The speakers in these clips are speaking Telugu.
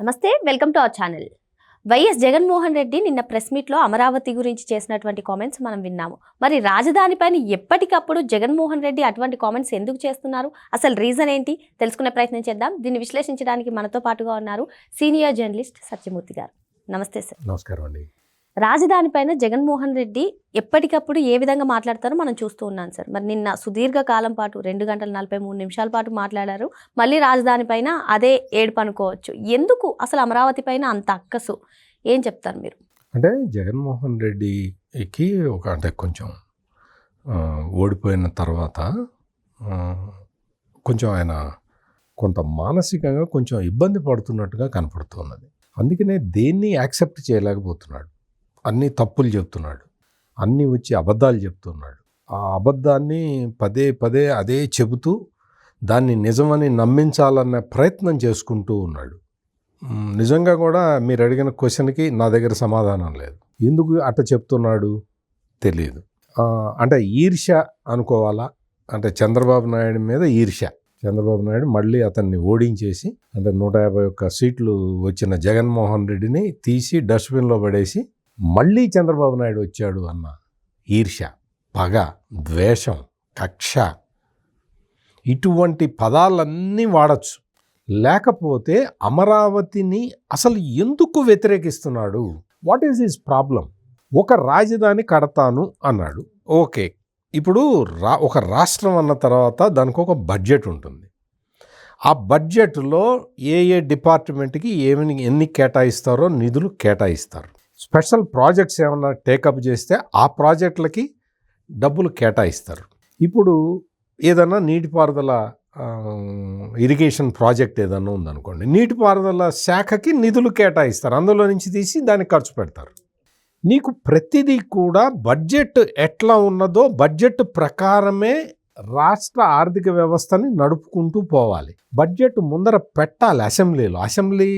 నమస్తే welcome to our channel. YS Jaganmohan Reddy నిన్న ప్రెస్ మీట్లో అమరావతి గురించి చేసినటువంటి కామెంట్స్ మనం విన్నాము. మరి రాజధాని పైన ఎప్పటికప్పుడు జగన్మోహన్ రెడ్డి అటువంటి కామెంట్స్ ఎందుకు చేస్తున్నారు? అసలు రీజన్ ఏంటి? తెలుసుకునే ప్రయత్నం చేద్దాం. దీన్ని విశ్లేషించడానికి మనతో పాటుగా ఉన్నారు సీనియర్ జర్నలిస్ట్ సత్యమూర్తి గారు. నమస్తే సార్. నమస్కారం అండి. రాజధాని పైన జగన్మోహన్ రెడ్డి ఎప్పటికప్పుడు ఏ విధంగా మాట్లాడతారో మనం చూస్తూ ఉన్నాం సార్. మరి నిన్న సుదీర్ఘ కాలం పాటు రెండు గంటల నలభై మూడు నిమిషాల పాటు మాట్లాడారు. మళ్ళీ రాజధాని పైన అదే ఏడుపు అనుకోవచ్చు ఎందుకు అసలు అమరావతి పైన అంత అక్కసు? ఏం చెప్తారు మీరు? అంటే జగన్మోహన్ రెడ్డికి ఒక అంటే కొంచెం ఓడిపోయిన తర్వాత కొంచెం ఆయన కొంత మానసికంగా కొంచెం ఇబ్బంది పడుతున్నట్టుగా కనపడుతున్నది అందుకనే దేన్ని యాక్సెప్ట్ చేయలేకపోతున్నాడు. అన్ని తప్పులు చెప్తున్నాడు. అన్నీ వచ్చి అబద్ధాలు చెప్తున్నాడు. ఆ అబద్ధాన్ని పదే పదే అదే చెబుతూ దాన్ని నిజమని నమ్మించాలన్న ప్రయత్నం చేసుకుంటూ ఉన్నాడు. నిజంగా కూడా మీరు అడిగిన క్వశ్చన్కి నా దగ్గర సమాధానం లేదు. ఎందుకు అట్ట చెప్తున్నాడు? తెలియదు అంటే ఈర్ష అనుకోవాలా? అంటే చంద్రబాబు నాయుడు మీద ఈర్ష్య చంద్రబాబు నాయుడు మళ్ళీ అతన్ని ఓడించేసి అంటే నూట యాభై ఒక్క సీట్లు వచ్చిన జగన్మోహన్ రెడ్డిని తీసి డస్ట్బిన్లో పడేసి మళ్ళీ చంద్రబాబు నాయుడు వచ్చాడు అన్న ఈర్ష పగ ద్వేషం కక్ష ఇటువంటి పదాలన్నీ వాడచ్చు. లేకపోతే అమరావతిని అసలు ఎందుకు వ్యతిరేకిస్తున్నాడు? వాట్ ఈస్ హిస్ ప్రాబ్లం ఒక రాజధాని కడతాను అన్నాడు. ఓకే ఇప్పుడు రా ఒక రాష్ట్రం అన్న తర్వాత దానికి ఒక బడ్జెట్ ఉంటుంది. ఆ బడ్జెట్లో ఏ ఏ డిపార్ట్మెంట్కి ఏమి ఎన్ని కేటాయిస్తారో నిధులు కేటాయిస్తారు. స్పెషల్ ప్రాజెక్ట్స్ ఏమైనా టేకప్ చేస్తే ఆ ప్రాజెక్టులకి డబ్బులు కేటాయిస్తారు. ఇప్పుడు ఏదన్నా నీటిపారుదల ఇరిగేషన్ ప్రాజెక్ట్ ఏదన్నా ఉందనుకోండి నీటిపారుదల శాఖకి నిధులు కేటాయిస్తారు. అందులో నుంచి తీసి దానికి ఖర్చు పెడతారు. నీకు ప్రతిదీ కూడా బడ్జెట్ ఎట్లా ఉన్నదో బడ్జెట్ ప్రకారమే రాష్ట్ర ఆర్థిక వ్యవస్థని నడుపుకుంటూ పోవాలి. బడ్జెట్ ముందర పెట్టాలి అసెంబ్లీలో. అసెంబ్లీ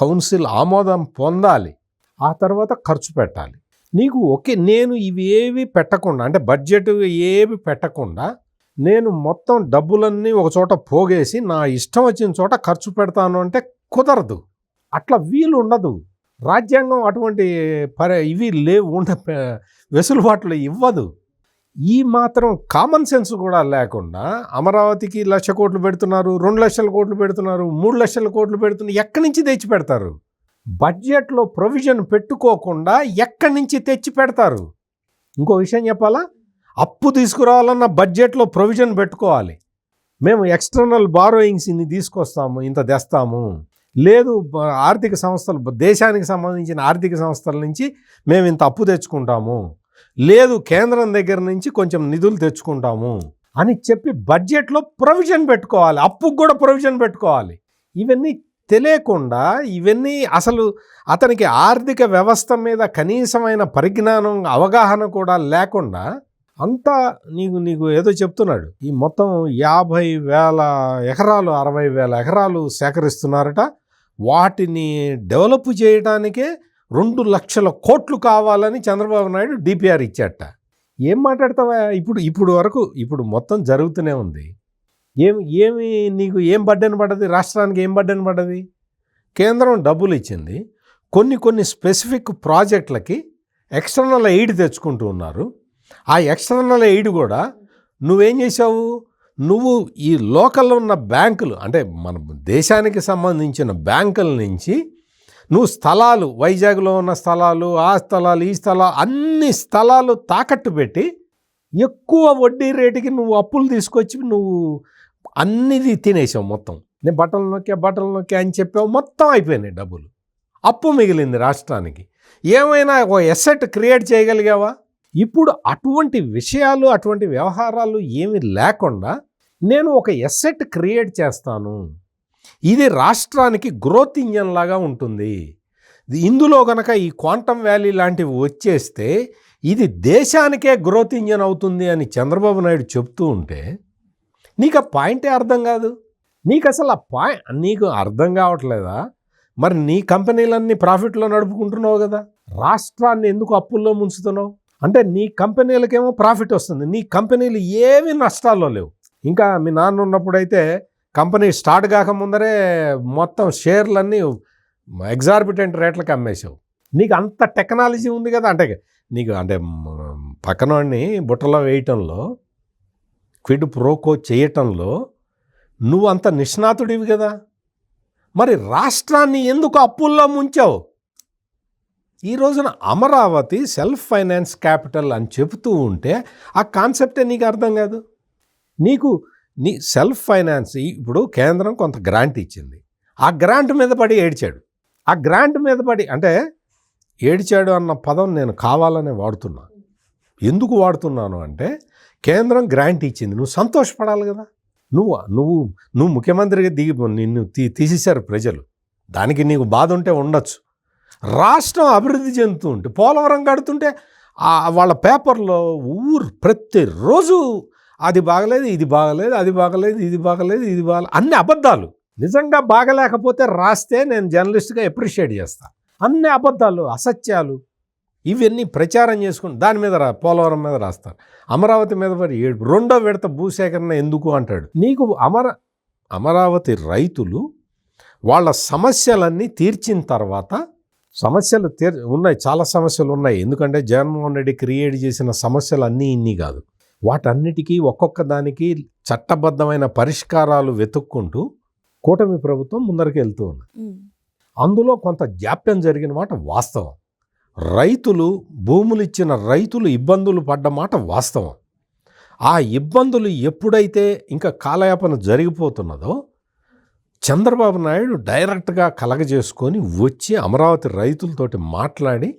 కౌన్సిల్ ఆమోదం పొందాలి. ఆ తర్వాత ఖర్చు పెట్టాలి. నీకు ఓకే నేను ఇవి ఏవి పెట్టకుండా అంటే బడ్జెట్ ఏవి పెట్టకుండా నేను మొత్తం డబ్బులన్నీ ఒక చోట పోగేసి నా ఇష్టం వచ్చిన చోట ఖర్చు పెడతాను అంటే కుదరదు. అట్లా వీలు ఉండదు. రాజ్యాంగం అటువంటి పరి ఇవి లేవు ఉండ వెసులుబాట్లు ఇవ్వదు. ఈ మాత్రం కామన్ సెన్స్ కూడా లేకుండా అమరావతికి లక్ష కోట్లు పెడుతున్నారు రెండు లక్షల కోట్లు పెడుతున్నారు మూడు లక్షల కోట్లు పెడుతున్నారు ఎక్కడి నుంచి తెచ్చి పెడతారు? బడ్జెట్లో ప్రొవిజన్ పెట్టుకోకుండా ఎక్కడి నుంచి తెచ్చి పెడతారు? ఇంకో విషయం చెప్పాలా? అప్పు తీసుకురావాలన్న బడ్జెట్లో ప్రొవిజన్ పెట్టుకోవాలి. మేము ఎక్స్టర్నల్ బారోయింగ్స్ ఇన్ని తీసుకొస్తాము ఇంత తెస్తాము. లేదు ఆర్థిక సంస్థలు దేశానికి సంబంధించిన ఆర్థిక సంస్థల నుంచి మేము ఇంత అప్పు తెచ్చుకుంటాము. లేదు కేంద్రం దగ్గర నుంచి కొంచెం నిధులు తెచ్చుకుంటాము అని చెప్పి బడ్జెట్లో ప్రొవిజన్ పెట్టుకోవాలి. అప్పుకు కూడా ప్రొవిజన్ పెట్టుకోవాలి. ఇవన్నీ తెలియకుండా ఇవన్నీ అసలు అతనికి ఆర్థిక వ్యవస్థ మీద కనీసమైన పరిజ్ఞానం అవగాహన కూడా లేకుండా అంతా నీకు నీకు ఏదో చెప్తున్నాడు. ఈ మొత్తం యాభై వేల ఎకరాలు అరవై వేల ఎకరాలు సేకరిస్తున్నారట. వాటిని డెవలప్ చేయడానికే రెండు లక్షల కోట్లు కావాలని చంద్రబాబు నాయుడు డిపిఆర్ ఇచ్చాట ఏం మాట్లాడతావా? ఇప్పుడు ఇప్పుడు వరకు ఇప్పుడు మొత్తం జరుగుతూనే ఉంది. ఏమి ఏమి నీకు ఏం బడ్డెన్ పడ్డది? రాష్ట్రానికి ఏం బడ్డెన్ పడ్డది? కేంద్రం డబ్బులు ఇచ్చింది. కొన్ని కొన్ని స్పెసిఫిక్ ప్రాజెక్టులకి ఎక్స్టర్నల్ ఎయిడ్ తెచ్చుకుంటూ ఉన్నారు. ఆ ఎక్స్టర్నల్ ఎయిడ్ కూడా నువ్వేం చేసావు నువ్వు ఈ లోకల్లో ఉన్న బ్యాంకులు అంటే మన దేశానికి సంబంధించిన బ్యాంకుల నుంచి నువ్వు స్థలాలు వైజాగ్లో ఉన్న స్థలాలు ఆ స్థలాలు ఈ స్థలాలు అన్ని స్థలాలు తాకట్టు పెట్టి ఎక్కువ వడ్డీ రేటుకి నువ్వు అప్పులు తీసుకొచ్చి నువ్వు అన్నిది తినేసావు మొత్తం. నేను బట్టలు నొక్కా బట్టలు నొక్కా అని చెప్పావు మొత్తం అయిపోయినాయి డబ్బులు. అప్పు మిగిలింది రాష్ట్రానికి. ఏమైనా ఒక ఎసెట్ క్రియేట్ చేయగలిగావా? ఇప్పుడు అటువంటి విషయాలు అటువంటి వ్యవహారాలు ఏమి లేకుండా నేను ఒక ఎసెట్ క్రియేట్ చేస్తాను. ఇది రాష్ట్రానికి గ్రోత్ ఇంజన్ లాగా ఉంటుంది. ఇందులో గనక ఈ క్వాంటమ్ వ్యాలీ లాంటివి వచ్చేస్తే ఇది దేశానికే గ్రోత్ ఇంజన్ అవుతుంది అని చంద్రబాబు నాయుడు చెప్తూ ఉంటే నీకు ఆ పాయింటే అర్థం కాదు. నీకు అసలు ఆ పాయింట్ నీకు అర్థం కావట్లేదా? మరి నీ కంపెనీలన్నీ ప్రాఫిట్లో నడుపుకుంటున్నావు కదా. రాష్ట్రాన్ని ఎందుకు అప్పుల్లో ముంచుతున్నావు? అంటే నీ కంపెనీలకేమో ప్రాఫిట్ వస్తుంది. నీ కంపెనీలు ఏవి నష్టాల్లో లేవు. ఇంకా మీ నాన్న ఉన్నప్పుడైతే కంపెనీ స్టార్ట్ కాకముందరే మొత్తం షేర్లన్నీ ఎగ్జార్బిటెంట్ రేట్లకు అమ్మేసావు నీకు అంత టెక్నాలజీ ఉంది కదా. అంటే నీకు అంటే పక్కనోడిని బుట్టలో వేయటంలో క్విడ్ ప్రోకో చేయటంలో నువ్వు అంత నిష్ణాతుడివి కదా. మరి రాష్ట్రాన్ని ఎందుకు అప్పుల్లో ముంచావు? ఈ రోజున అమరావతి సెల్ఫ్ ఫైనాన్స్ క్యాపిటల్ అని చెబుతూ ఉంటే ఆ కాన్సెప్టే నీకు అర్థం కాదు. నీకు నీ సెల్ఫ్ ఫైనాన్స్ ఇప్పుడు కేంద్రం కొంత గ్రాంట్ ఇచ్చింది. ఆ గ్రాంట్ మీద పడి ఏడ్చాడు. ఆ గ్రాంట్ మీద పడి అంటే ఏడ్చాడు అన్న పదం నేను కావాలనే వాడుతున్నా. ఎందుకు వాడుతున్నాను అంటే కేంద్రం గ్రాంట్ ఇచ్చింది. నువ్వు సంతోషపడాలి కదా. నువ్వు నువ్వు నువ్వు ముఖ్యమంత్రిగా దిగి నిన్ను తీ తీసేశారు ప్రజలు. దానికి నీకు బాధ ఉంటే ఉండొచ్చు. రాష్ట్రం అభివృద్ధి చెందుతూ ఉంటే పోలవరం కడుతుంటే వాళ్ళ పేపర్లో ఊరు ప్రతిరోజు అది బాగలేదు ఇది బాగలేదు అది బాగలేదు ఇది బాగలేదు ఇది బాగలేదు అన్ని అబద్ధాలు. నిజంగా బాగలేకపోతే రాస్తే నేను జర్నలిస్ట్గా ఎప్రిషియేట్ చేస్తాను అన్ని అబద్ధాలు అసత్యాలు ఇవన్నీ ప్రచారం చేసుకుని దాని మీద రా పోలవరం మీద రాస్తారు అమరావతి మీద పడి ఏడు రెండో విడత భూసేకరణ ఎందుకు అంటాడు? నీకు అమర అమరావతి రైతులు వాళ్ళ సమస్యలన్నీ తీర్చిన తర్వాత సమస్యలు తీర్ ఉన్నాయి చాలా సమస్యలు ఉన్నాయి. ఎందుకంటే జగన్మోహన్ రెడ్డి క్రియేట్ చేసిన సమస్యలు అన్నీ ఇన్ని కాదు. వాటన్నిటికీ ఒక్కొక్క దానికి చట్టబద్ధమైన పరిష్కారాలు వెతుక్కుంటూ కూటమి ప్రభుత్వం ముందరికి వెళ్తూ ఉంది అందులో కొంత జాప్యం జరిగిన మాట వాస్తవం. రైతులు భూములు ఇచ్చిన రైతులు ఇబ్బందులు పడ్డ మాట వాస్తవం. ఆ ఇబ్బందులు ఎప్పుడైతే ఇంకా కాలయాపన జరిగిపోతున్నదో చంద్రబాబు నాయుడు డైరెక్ట్గా కలగజేసుకొని వచ్చి అమరావతి రైతులతోటి మాట్లాడి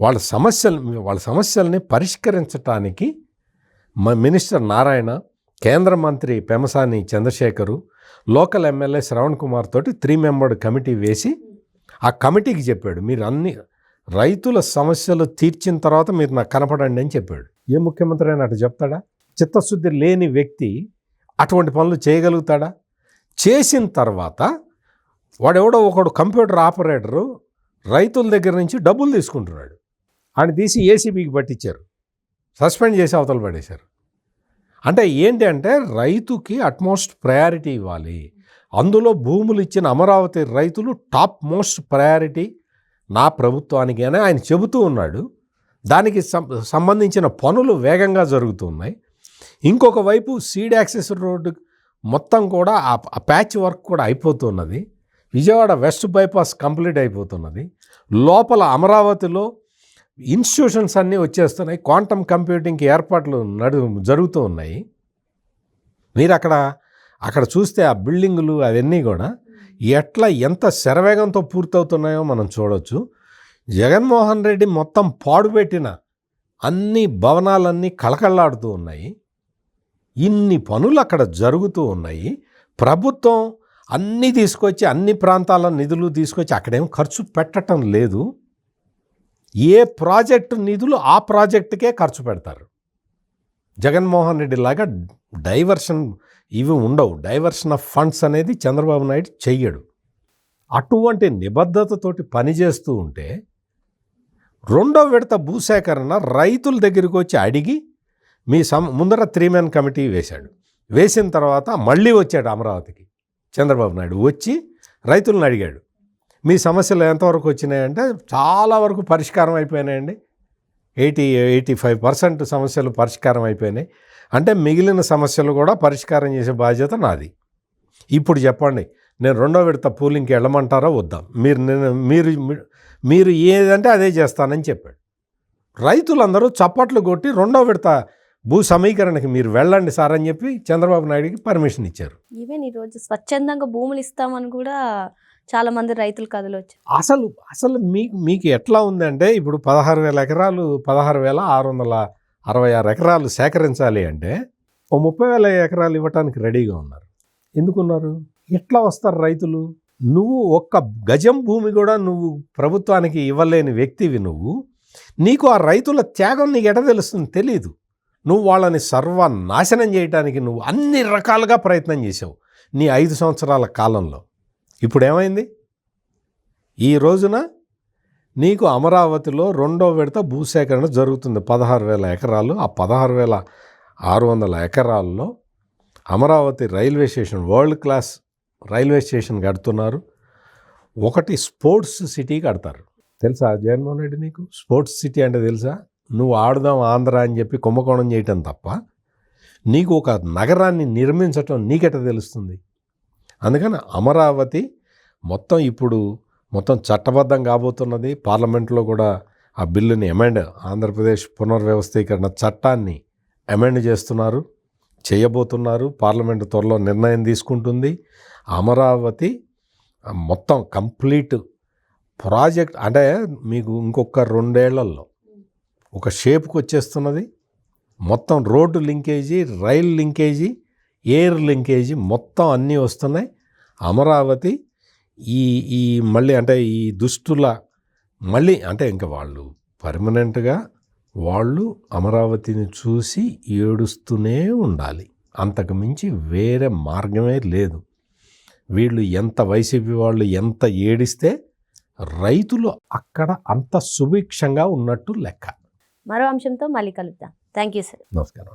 వాళ్ళ సమస్యలు వాళ్ళ సమస్యల్ని పరిష్కరించటానికి మినిస్టర్ నారాయణ కేంద్ర మంత్రి పెమసాని చంద్రశేఖరు లోకల్ ఎమ్మెల్యే శ్రవణ్ కుమార్ తోటి త్రీ మెంబర్డ్ కమిటీ వేసి ఆ కమిటీకి చెప్పాడు. మీరు అన్ని రైతుల సమస్యలు తీర్చిన తర్వాత మీరు నాకు కనపడండి అని చెప్పాడు. ఏ ముఖ్యమంత్రి అయినా అటు చెప్తాడా? చిత్తశుద్ధి లేని వ్యక్తి అటువంటి పనులు చేయగలుగుతాడా? చేసిన తర్వాత వాడెవడో ఒకడు కంప్యూటర్ ఆపరేటరు రైతుల దగ్గర నుంచి డబ్బులు తీసుకుంటున్నాడు. ఆయన తీసి ఏసీబీకి పట్టించారు. సస్పెండ్ చేసి అవతల పడేశారు. అంటే ఏంటి అంటే రైతుకి అట్మోస్ట్ ప్రయారిటీ ఇవ్వాలి. అందులో భూములు ఇచ్చిన అమరావతి రైతులు టాప్ మోస్ట్ ప్రయారిటీ నా ప్రభుత్వానికి అని ఆయన చెబుతూ ఉన్నాడు. దానికి సం- సంబంధించిన పనులు వేగంగా జరుగుతున్నాయి ఇంకొక వైపు సీడ్ యాక్సెస్ రోడ్డు మొత్తం కూడా ఆ ఆ ప్యాచ్ వర్క్ కూడా అయిపోతున్నది. విజయవాడ వెస్ట్ బైపాస్ కంప్లీట్ అయిపోతున్నది. లోపల అమరావతిలో ఇన్స్టిట్యూషన్స్ అన్నీ వచ్చేస్తున్నాయి. క్వాంటమ్ కంప్యూటింగ్కి ఏర్పాట్లు నడు జరుగుతూ ఉన్నాయి. మీరు అక్కడ అక్కడ చూస్తే ఆ బిల్డింగులు అవన్నీ కూడా ఎట్లా ఎంత శరవేగంతో పూర్తవుతున్నాయో మనం చూడవచ్చు జగన్మోహన్ రెడ్డి మొత్తం పాడుపెట్టిన అన్ని భవనాలన్నీ కళకళలాడుతూ ఉన్నాయి. ఇన్ని పనులు అక్కడ జరుగుతూ ఉన్నాయి. ప్రభుత్వం అన్నీ తీసుకొచ్చి అన్ని ప్రాంతాల నిధులు తీసుకొచ్చి అక్కడేం ఖర్చు పెట్టడం లేదు. ఏ ప్రాజెక్టు నిధులు ఆ ప్రాజెక్టుకే ఖర్చు పెడతారు. జగన్మోహన్ రెడ్డి లాగా డైవర్షన్ ఇవి ఉండవు. డైవర్షన్ ఆఫ్ ఫండ్స్ అనేది చంద్రబాబు నాయుడు చెయ్యడు. అటువంటి నిబద్ధతతోటి పనిచేస్తూ ఉంటే రెండో విడత భూసేకరణ రైతుల దగ్గరికి వచ్చి అడిగి మీ సమ ముందర త్రీ మ్యాన్ కమిటీ వేశాడు. వేసిన తర్వాత మళ్ళీ వచ్చాడు అమరావతికి. చంద్రబాబు నాయుడు వచ్చి రైతులను అడిగాడు. మీ సమస్యలు ఎంతవరకు వచ్చినాయంటే చాలా వరకు పరిష్కారం అయిపోయినాయండి. ఎయిటీ ఎయిటీ ఫైవ్ పర్సెంట్ సమస్యలు పరిష్కారం అయిపోయినాయి. అంటే మిగిలిన సమస్యలు కూడా పరిష్కారం చేసే బాధ్యత నాది. ఇప్పుడు చెప్పండి నేను రెండో విడత పూలింగ్కి వెళ్ళమంటారా వద్దా? మీరు నేను మీరు మీరు ఏదంటే అదే చేస్తానని చెప్పాడు. రైతులందరూ చప్పట్లు కొట్టి రెండో విడత భూ సమీకరణకి మీరు వెళ్ళండి సార్ అని చెప్పి చంద్రబాబు నాయుడుకి పర్మిషన్ ఇచ్చారు. ఈవెన్ ఈరోజు స్వచ్ఛందంగా భూములు ఇస్తామని కూడా చాలా మంది రైతులు కథలు వచ్చాయి. అసలు అసలు మీకు మీకు ఎట్లా ఉందంటే ఇప్పుడు పదహారు వేల ఎకరాలు పదహారు వేల ఆరు వందల అరవై ఆరు ఎకరాలు సేకరించాలి అంటే ఓ ముప్పై వేల ఎకరాలు ఇవ్వటానికి రెడీగా ఉన్నారు. ఎందుకున్నారు? ఎట్లా వస్తారు రైతులు? నువ్వు ఒక్క గజం భూమి కూడా నువ్వు ప్రభుత్వానికి ఇవ్వలేని వ్యక్తివి నువ్వు. నీకు ఆ రైతుల త్యాగం నీకు ఎట తెలుస్తుంది? తెలియదు నువ్వు వాళ్ళని సర్వనాశనం చేయడానికి నువ్వు అన్ని రకాలుగా ప్రయత్నం చేసావు నీ ఐదు సంవత్సరాల కాలంలో. ఇప్పుడు ఏమైంది ఈ రోజున నీకు అమరావతిలో రెండో విడత భూసేకరణ జరుగుతుంది పదహారు వేల ఎకరాలు. ఆ పదహారు వేల ఆరు వందల ఎకరాల్లో Amaravati railway station world class railway station కడుతున్నారు. ఒకటి స్పోర్ట్స్ సిటీ కడతారు. తెలుసా జగన్మోహన్ రెడ్డి నీకు? స్పోర్ట్స్ సిటీ అంటే తెలుసా? నువ్వు ఆడుదాం ఆంధ్ర అని చెప్పి కుంభకోణం చేయటం తప్ప నీకు ఒక నగరాన్ని నిర్మించటం నీకెట తెలుస్తుంది? అందుకని అమరావతి మొత్తం ఇప్పుడు మొత్తం చట్టబద్ధం కాబోతున్నది. పార్లమెంట్లో కూడా ఆ బిల్లుని అమెండ్ ఆంధ్రప్రదేశ్ పునర్వ్యవస్థీకరణ చట్టాన్ని అమెండ్ చేస్తున్నారు. చేయబోతున్నారు. పార్లమెంటు త్వరలో నిర్ణయం తీసుకుంటుంది. అమరావతి మొత్తం కంప్లీట్ ప్రాజెక్ట్ అంటే మీకు ఇంకొక రెండేళ్ళలో ఒక షేప్కి వచ్చేస్తున్నది. మొత్తం road linkage rail linkage air linkage మొత్తం అన్నీ వస్తున్నాయి. అమరావతి ఈ ఈ మళ్ళీ అంటే ఈ దుష్టుల మళ్ళీ అంటే ఇంకా వాళ్ళు పర్మనెంట్గా వాళ్ళు అమరావతిని చూసి ఏడుస్తూనే ఉండాలి. అంతకు మించి వేరే మార్గమే లేదు. వీళ్ళు ఎంత వైసీపీ వాళ్ళు ఎంత ఏడిస్తే రైతులు అక్కడ అంత సుభిక్షంగా ఉన్నట్టు లెక్క. మరో అంశంతో మళ్ళీ కలుద్దాం. Thank you sir. నమస్కారం.